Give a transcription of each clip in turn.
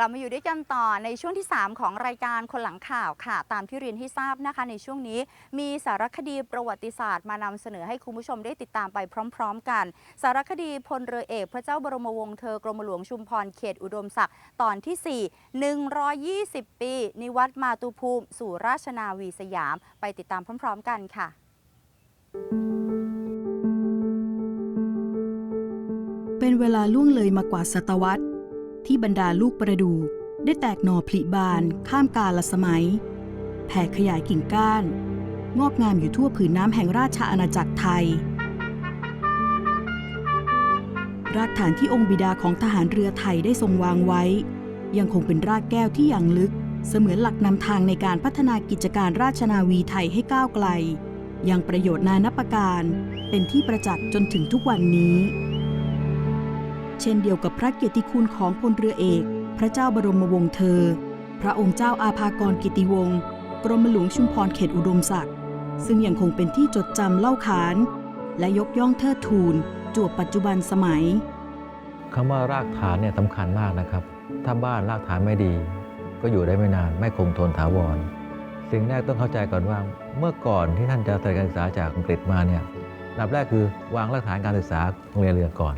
กลับมาอยู่ด้วยกันต่อในช่วงที่ 3 ของรายการคนหลังข่าวค่ะ ตามที่เรียนให้ทราบนะคะ ในช่วงนี้มีสารคดีประวัติศาสตร์มานำเสนอให้คุณผู้ชมได้ติดตามไปพร้อม ๆ กัน สารคดีพลเรือเอก พระเจ้าบรมวงศ์เธอกรมหลวงชุมพรเขตอุดมศักดิ์ตอนที่ 4 120 ปี นิวัตมาตุภูมิ สู่ราชนาวีสยาม ไปติดตามพร้อม ๆ กันค่ะ เป็นเวลาล่วงเลยมากว่าศตวรรษ ที่บรรดาลูกประดู่ได้แตกหน่อผลิบานข้ามกาลสมัย แผ่ขยายกิ่งก้าน งอกงามอยู่ทั่วผืนน้ำแห่งราชอาณาจักรไทย รากฐานที่องค์บิดาของทหารเรือไทยได้ทรงวางไว้ ยังคงเป็นรากแก้วที่ยังลึก เสมือนหลักนำทางในการพัฒนากิจการราชนาวีไทยให้ก้าวไกล ยังประโยชน์นานับประการ เป็นที่ประจักษ์จนถึงทุกวันนี้ เช่นเดียวกับพระเกียรติคุณของพลเรือเอก พระเจ้าบรมวงศ์เธอ พระองค์เจ้าอาภากรกิติวงศ์กรมหลวงชุมพรเขตอุดมศักดิ์ซึ่งยังคงเป็นที่จดจำเล่าขาน และยกย่องเทิดทูนจวบปัจจุบันสมัยคำว่ารากฐานเนี่ยสำคัญมากนะครับ ถ้าบ้านรากฐานไม่ดี ก็อยู่ได้ไม่นานไม่คงทนถาวร สิ่งแรกต้องเข้าใจก่อนว่า เมื่อก่อนที่ท่านจะเสด็จการศึกษาจากอังกฤษมาเนี่ยอันดับแรกคือวางรากฐานการศึกษาโรงเรียนเรือก่อน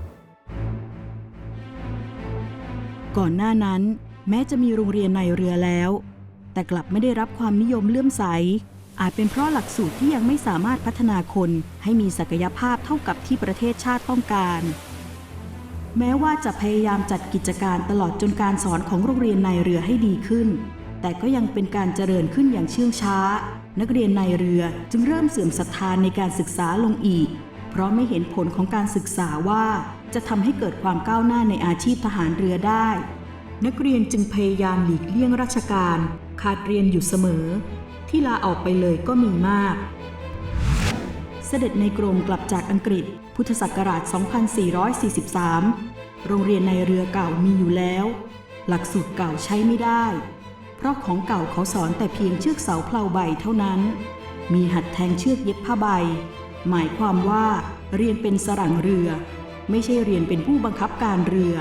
ก่อนหน้านั้น แม้จะมีโรงเรียนในเรือแล้ว แต่กลับไม่ได้รับความนิยมเลื่อมใส อาจเป็นเพราะหลักสูตรที่ยังไม่สามารถพัฒนาคนให้มีศักยภาพเท่ากับที่ประเทศชาติต้องการ แม้ว่าจะพยายามจัดกิจการตลอดจนการสอนของโรงเรียนในเรือให้ดีขึ้น แต่ก็ยังเป็นการเจริญขึ้นอย่างเชื่องช้า นักเรียนในเรือจึงเริ่มเสื่อมศรัทธานในการศึกษาลงอีก เพราะไม่เห็นผลของการศึกษาว่าจะทำให้เกิดความก้าวหน้าในอาชีพทหารเรือได้ นักเรียนจึงพยายามหลีกเลี่ยงราชการ ขาดเรียนอยู่เสมอ ที่ลาออกไปเลยก็มีมาก เสด็จในกรมกลับจากอังกฤษ พุทธศักราช 2443 โรงเรียนในเรือเก่ามีอยู่แล้ว หลักสูตรเก่าใช้ไม่ได้ เพราะของเก่าเขาสอนแต่เพียงเชือกเสาเพลาใบเท่านั้น มีหัดแทงเชือกเย็บผ้าใบ หมายความว่าเรียนเป็นสรังเรือ ไม่ใช่เรียนเป็นผู้บังคับการเรือ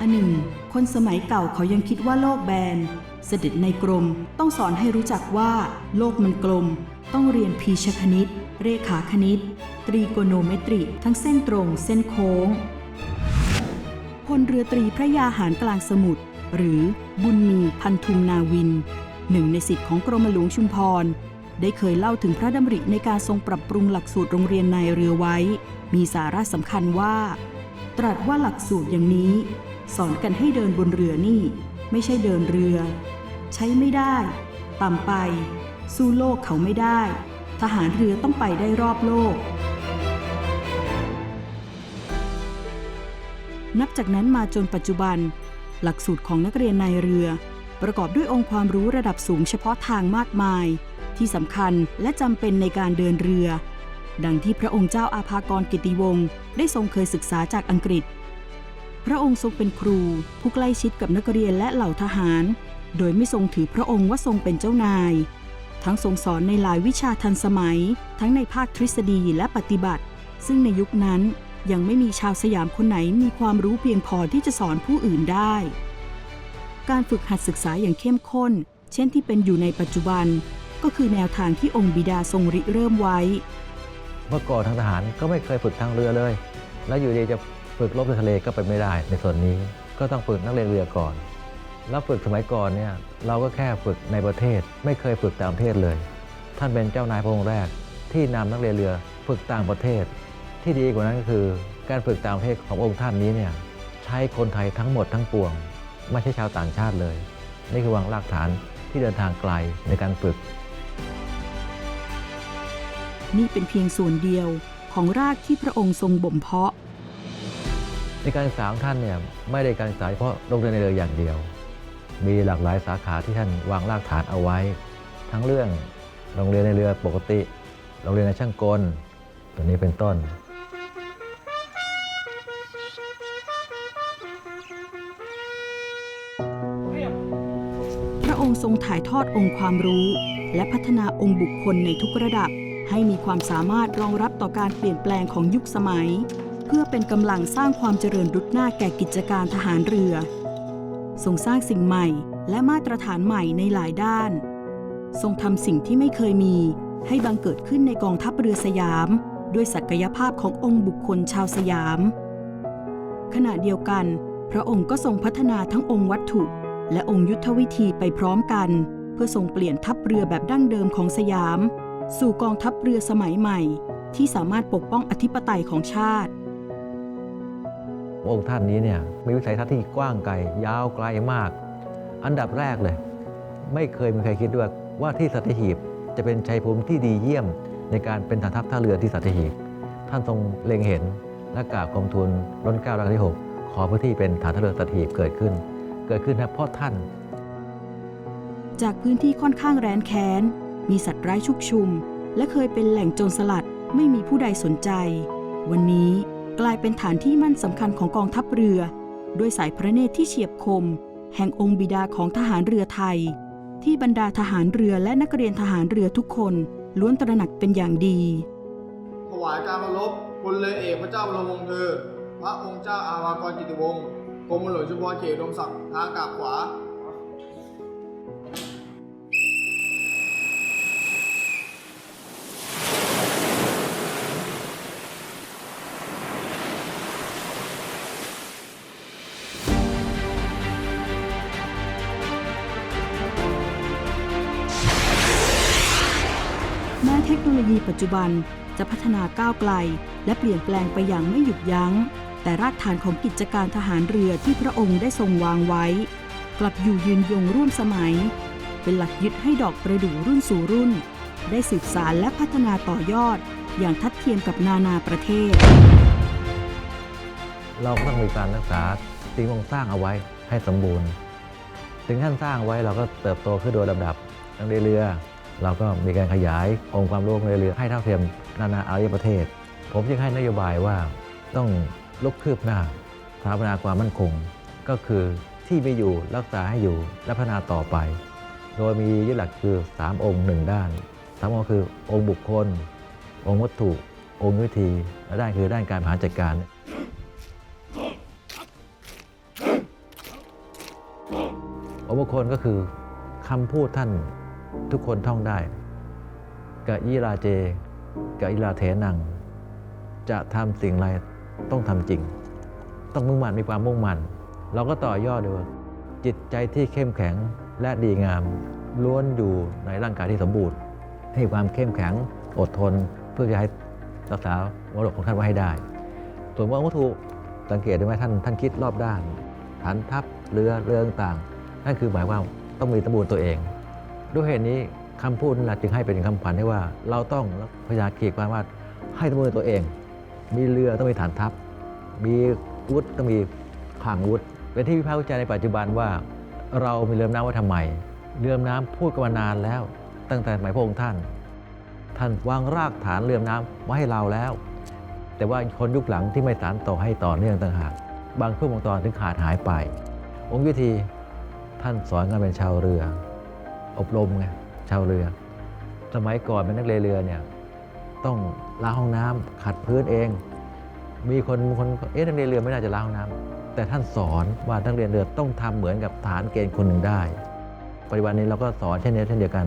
อันหนึ่ง คนสมัยเก่าเขายังคิดว่าโลกแบน เสด็จในกรมต้องสอนให้รู้จักว่า โลกมันกลม ต้องเรียนพีชคณิต เรขาคณิต ตรีโกโนเมตริ ทั้งเส้นตรง เส้นโค้ง พลเรือตรีพระยาหารกลางสมุทรหรือบุญมีพันธุมนาวิน หนึ่งในสิทธิของกรมหลวงชุมพร ได้เคยเล่าถึงพระดำริในการทรงปรับปรุงหลักสูตรโรงเรียนนายเรือไว้ มีสาระสำคัญว่า ตรัสว่าหลักสูตรอย่างนี้ สอนกันให้เดินบนเรือนี่ ไม่ใช่เดินเรือ ใช้ไม่ได้ ต่ำไป สู้โลกเขาไม่ได้ ทหารเรือต้องไปได้รอบโลก นับจากนั้นมาจนปัจจุบัน หลักสูตรของนักเรียนนายเรือ ประกอบด้วยองค์ความรู้ระดับสูงเฉพาะทางมากมาย ที่สำคัญและจำเป็นในการเดินเรือ ดังที่พระองค์เจ้าอาภากรกิติวงศ์ได้ทรงเคยศึกษาจากอังกฤษ พระองค์ทรงเป็นครู ผู้ใกล้ชิดกับนักเรียนและเหล่าทหาร โดยไม่ทรงถือพระองค์ว่าทรงเป็นเจ้านาย ทั้งทรงสอนในหลายวิชาทันสมัย ทั้งในภาคทฤษฎีและปฏิบัติ ซึ่งในยุคนั้นยังไม่มีชาวสยามคนไหนมีความรู้เพียงพอที่จะสอนผู้อื่นได้ การฝึกหัดศึกษาอย่างเข้มข้น เช่นที่เป็นอยู่ในปัจจุบัน ก็คือแนวทางที่องค์บิดาทรงริเริ่มไว้ เมื่อก่อนทางทหารก็ไม่เคยฝึกทางเรือเลย แล้วอยู่ดีจะฝึกรบในทะเลก็ไปไม่ได้ในส่วนนี้ก็ต้องฝึกนักเรียนเรือก่อน แล้วฝึกสมัยก่อนเนี่ยเราก็แค่ฝึกในประเทศ ไม่เคยฝึกต่างประเทศเลย ท่านเป็นเจ้านายพระองค์แรก ที่นำนักเรียนเรือฝึกต่างประเทศ ที่ดีกว่านั้นก็คือ การฝึกต่างประเทศขององค์ท่านนี้เนี่ยใช้คนไทยทั้งหมดทั้งปวง ไม่ใช่ชาวต่างชาติเลย นี่คือวางรากฐานที่เดินทางไกลในการฝึก นี่เป็นเพียงส่วนเดียวของรากที่พระองค์ทรงบ่มเพาะ ในการศึกษาของท่านเนี่ยไม่ได้การศึกษาเฉพาะโรงเรียนในเรืออย่างเดียว มีหลากหลายสาขาที่ท่านวางรากฐานเอาไว้ ทั้งเรื่องโรงเรียนในเรือปกติ โรงเรียนในช่างกลตัวนี้เป็นต้น พระองค์ทรงถ่ายทอดองค์ความรู้ และพัฒนาองค์บุคคลในทุกระดับ ให้มีความสามารถรองรับต่อการเปลี่ยนแปลงของยุคสมัย เพื่อเป็นกำลังสร้างความเจริญรุดหน้าแก่กิจการทหารเรือทรงสร้างสิ่งใหม่และมาตรฐานใหม่ในหลายด้าน ทรงทำสิ่งที่ไม่เคยมีให้บังเกิดขึ้นในกองทัพเรือสยาม ด้วยศักยภาพขององค์บุคคลชาวสยาม ขณะเดียวกัน พระองค์ก็ทรงพัฒนาทั้งองค์วัตถุ และองค์ยุทธวิธีไปพร้อมกัน เพื่อทรงเปลี่ยนทัพเรือแบบดั้งเดิมของสยาม สู่กองทัพเรือสมัยใหม่ ที่สามารถปกป้องอธิปไตยของชาติองค์ท่านนี้เนี่ยมีวิสัยทัศน์ที่กว้างไกลยาวไกลมาก อันดับแรกเลย ไม่เคยมีใครคิดด้วยว่าที่สัตหีบจะเป็นชัยภูมิที่ดีเยี่ยม ในการเป็นฐานทัพท่าเรือที่สัตหีบท่านทรงเล็งเห็นและกราบกรมทุนร้นเกล้ารัชกาลที่ 6 ขอพื้นที่เป็นฐานทัพเรือสัตหีบเกิดขึ้น เกิดขึ้นนะเพราะท่าน จากพื้นที่ค่อนข้างแร้นแค้น มีสัตว์ร้ายชุกชุม และเคยเป็นแหล่งโจรสลัดไม่มีผู้ใดสนใจ วันนี้กลายเป็นฐานที่มั่นสำคัญของกองทัพเรือ ด้วยสายพระเนตรที่เฉียบคม แห่งองค์บิดาของทหารเรือไทย ที่บรรดาทหารเรือและนักเรียนทหารเรือทุกคนล้วนตระหนักเป็นอย่างดี ถวายการเคารพพลเรือเอกพระเจ้าบรมวงศ์เธอ พระองค์เจ้าอาวากรกิติวงศ์กรมหลวงชุมพรเขตอุดมศักดิ์ทางกาบขวา โนโลยีปัจจุบันจะพัฒนาก้าวไกล และเปลี่ยนแปลงไปอย่างไม่หยุดยัง้ง แต่รากฐานของกิจการทหารเรือที่พระองค์ได้ทรงวางไว้ กลับอยู่ยืนยงร่วมสมัย เป็นหลักยึดให้ดอกประดู่รุ่นสู่รุ่น ได้สืบสารและพัฒนาต่อยอด อย่างทัดเทียมกับนานาประเทศ เราก็ต้องมีการรักษาสิ่งที่สร้างเอาไว้ให้สมบูรณ์สิ่งที่ท่านสร้างไว้เราก็เติบโตขึ้นโดยลำดับทั้งเรือ เราก็มีการขยายองค์ความรู้ในเรือให้เท่าเทียมนานาอารยประเทศ ผมจึงให้นโยบายว่าต้องลุกคืบหน้าสถาปนาความมั่นคง ก็คือที่ไมีอยู่รักษาให้อยู่และพัฒนาต่อไป โดยมียึดหลักคือ 3 องค์หนึ่งด้านสามองค์คือองค์บุคคล องค์วัตถุ องค์วิธี และด้านคือด้านการบริหารจัดการองค์บุคคลก็คือคำพูดท่าน ทุกคนท่องได้กะยีราเจกะยีราเถนัง จะทำสิ่งไรต้องทำจริง ต้องมุ่งมั่นมีความมุ่งมั่นเราก็ต่อยอดด้วยว่าจิตใจที่เข้มแข็งและดีงาม ล้วนอยู่ในร่างกายที่สมบูรณ์ ให้ความเข้มแข็งอดทน เพื่อจะให้รักษามรดกของท่านไว้ให้ได้ ส่วนว่าวัตถุสังเกตได้ไหมท่านท่านคิดรอบด้านฐานทัพเรือเรือต่างนั่นคือหมายว่าต้องมีสมบูรณ์ตัวเอง ด้วยเหตุนี้คำพูดนั้นจึงให้เป็นคำขวัญให้ว่า เราต้องพยายามขีดความว่าให้สมบูรณ์ตัวเอง มีเรือต้องมีฐานทัพ มีวุธต้องมีขางวุธเป็นที่วิพากษ์วิจารณ์ในปัจจุบันว่า เรามีเรือน้ำไว้ทำไม เรือน้ำพูดกันมานานแล้ว ตั้งแต่สมัยพระองค์ท่าน ท่านวางรากฐานเรือน้ำไว้ให้เราแล้ว แต่ว่าคนยุคหลังที่ไม่สานต่อให้ต่อเนื่องต่างหากบางช่วงบางตอนถึงขาดหายไป องค์วิธีท่านสอนกันเป็นชาวเรือ อบรมไงชาวเรือ สมัยก่อนเป็นนักเรือเรือเนี่ยต้องล้างห้องน้ำขัดพื้นเอง มีคนบางคนเอ๊ะนักเรียนเรือไม่น่าจะล้างห้องน้ำแต่ท่านสอนว่านักเรียนเรือต้องทำเหมือนกับฐานเกณฑ์คนหนึ่งได้ ปัจจุบันนี้เราก็สอนเช่นนี้เช่นเดียวกัน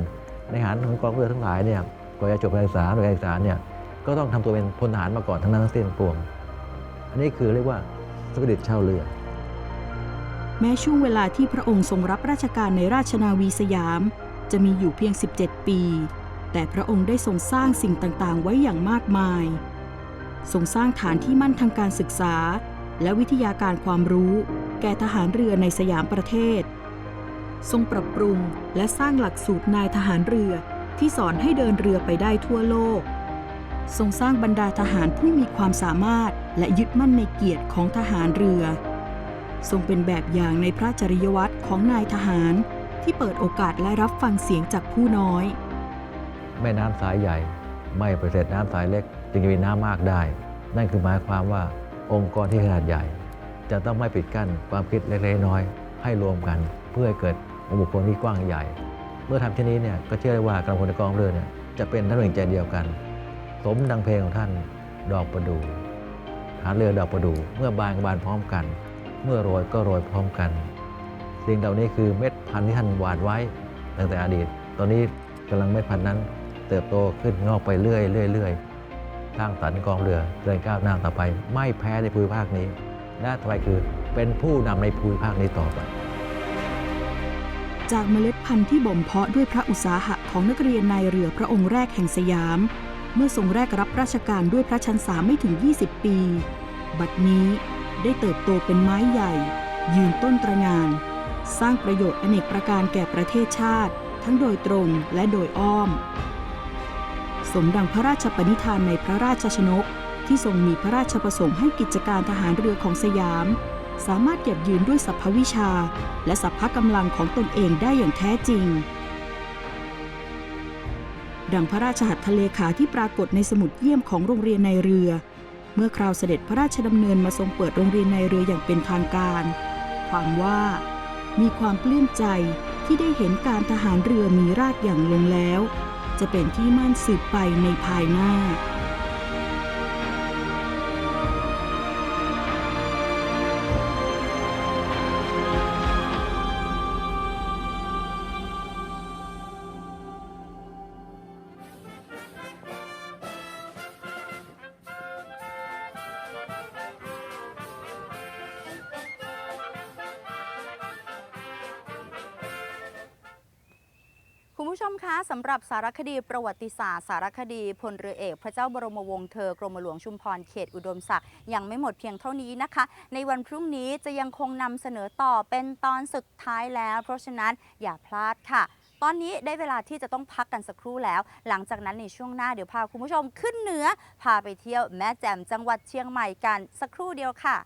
ในฐานของกองเรือทั้งหลายเนี่ยก่อนจะจบการศึกษาหรือการศึกษาเนี่ยก็ต้องทำตัวเป็นพลทหารมาก่อนทั้งนั้นทั้งสิ้นปวง อันนี้คือเรียกว่าสปิริตชาวเรือ แม้ช่วงเวลาที่พระองค์ทรงรับราชการในราชนาวีสยาม จะมีอยู่เพียง 17 ปี แต่พระองค์ได้ทรงสร้างสิ่งต่างๆ ไว้อย่างมากมาย ทรงสร้างฐานที่มั่นทางการศึกษา และวิทยาการความรู้ แก่ทหารเรือในสยามประเทศ ทรงปรับปรุงและสร้างหลักสูตรนายทหารเรือที่สอนให้เดินเรือไปได้ทั่วโลก ทรงสร้างบรรดาทหารผู้มีความสามารถและยึดมั่นในเกียรติของทหารเรือ ทรงเป็นแบบอย่างในพระจริยวัตรของนายทหาร ที่เปิดโอกาสและรับฟังเสียงจากผู้น้อย แม่น้ำสายใหญ่ ไม่ประเสริฐน้ำสายเล็กจึงจะมีน้ำมากได้ นั่นคือหมายความว่าองค์กรที่ขนาดใหญ่ จะต้องไม่ปิดกั้นความคิดเล็กๆน้อยให้รวมกันเพื่อให้เกิดองค์บุคคลที่กว้างใหญ่ เมื่อทำเช่นนี้เนี่ยก็เชื่อได้ว่ากำลังพลในกองเรือเนี่ยจะเป็นท่านหนึ่งใจเดียวกัน สมดังเพลงของท่านดอกประดู่ฐานเรือดอกประดู่เมื่อบานก็บานพร้อมกัน เมื่อโรยก็โรยพร้อมกัน สิ่งเหล่านี้คือเม็ดพันธุ์ที่ท่านหวานไว้ตั้งแต่อดีต ตอนนี้กำลังเม็ดพันธุ์นั้น เติบโตขึ้นงอกไปเรื่อยเรื่อยเรื่อยสร้างสรรค์กองเรือเดินก้าวหน้าต่อไป ไม่แพ้ในภูมิภาคนี้และต่อไปคือเป็นผู้นำในภูมิภาคนี้ต่อไปจากเมล็ดพันธุ์ที่บ่มเพาะด้วยพระอุตสาหะของนักเรียนนายเรือพระองค์แรกแห่งสยาม เมื่อทรงแรกรับราชการด้วยพระชันษาไม่ถึง 20 ปี บัดนี้ ได้เติบโตเป็นไม้ใหญ่ ยืนต้นตระงาน สร้างประโยชน์อเนกประการแก่ประเทศชาติ ทั้งโดยตรงและโดยอ้อม สมดังพระราชปณิธานในพระราชชนก ที่ทรงมีพระราชประสงค์ให้กิจการทหารเรือของสยาม สามารถเก็บยืนด้วยสัพพวิชา และสัพพกำลังของตนเองได้อย่างแท้จริงดังพระราชหัตถเลขาที่ปรากฏในสมุดเยี่ยมของโรงเรียนในเรือ เมื่อคราวเสด็จพระราชดำเนินมาทรงเปิดโรงเรียนในเรืออย่างเป็นทางการ ความว่ามีความปลื้มใจที่ได้เห็นการทหารเรือมีราชอย่างลงแล้ว จะเป็นที่มั่นสืบไปในภายหน้า มคะสำหรับสารคดีประวัติศาสตร์สารคดีพลเรือเอกพระเจ้าบรมวงศ์เธอกรมหลวงชุมพรเขตอุดมศักดิ์ยังไม่หมดเพียงเท่านี้นะคะ ในวันพรุ่งนี้จะยังคงนำเสนอต่อเป็นตอนสุดท้ายแล้ว เพราะฉะนั้นอย่าพลาดค่ะ ตอนนี้ได้เวลาที่จะต้องพักกันสักครู่แล้ว หลังจากนั้นในช่วงหน้าเดี๋ยวพาคุณผู้ชมขึ้นเหนือ พาไปเที่ยวแม่แจ่มจังหวัดเชียงใหม่กันสักครู่เดียวค่ะ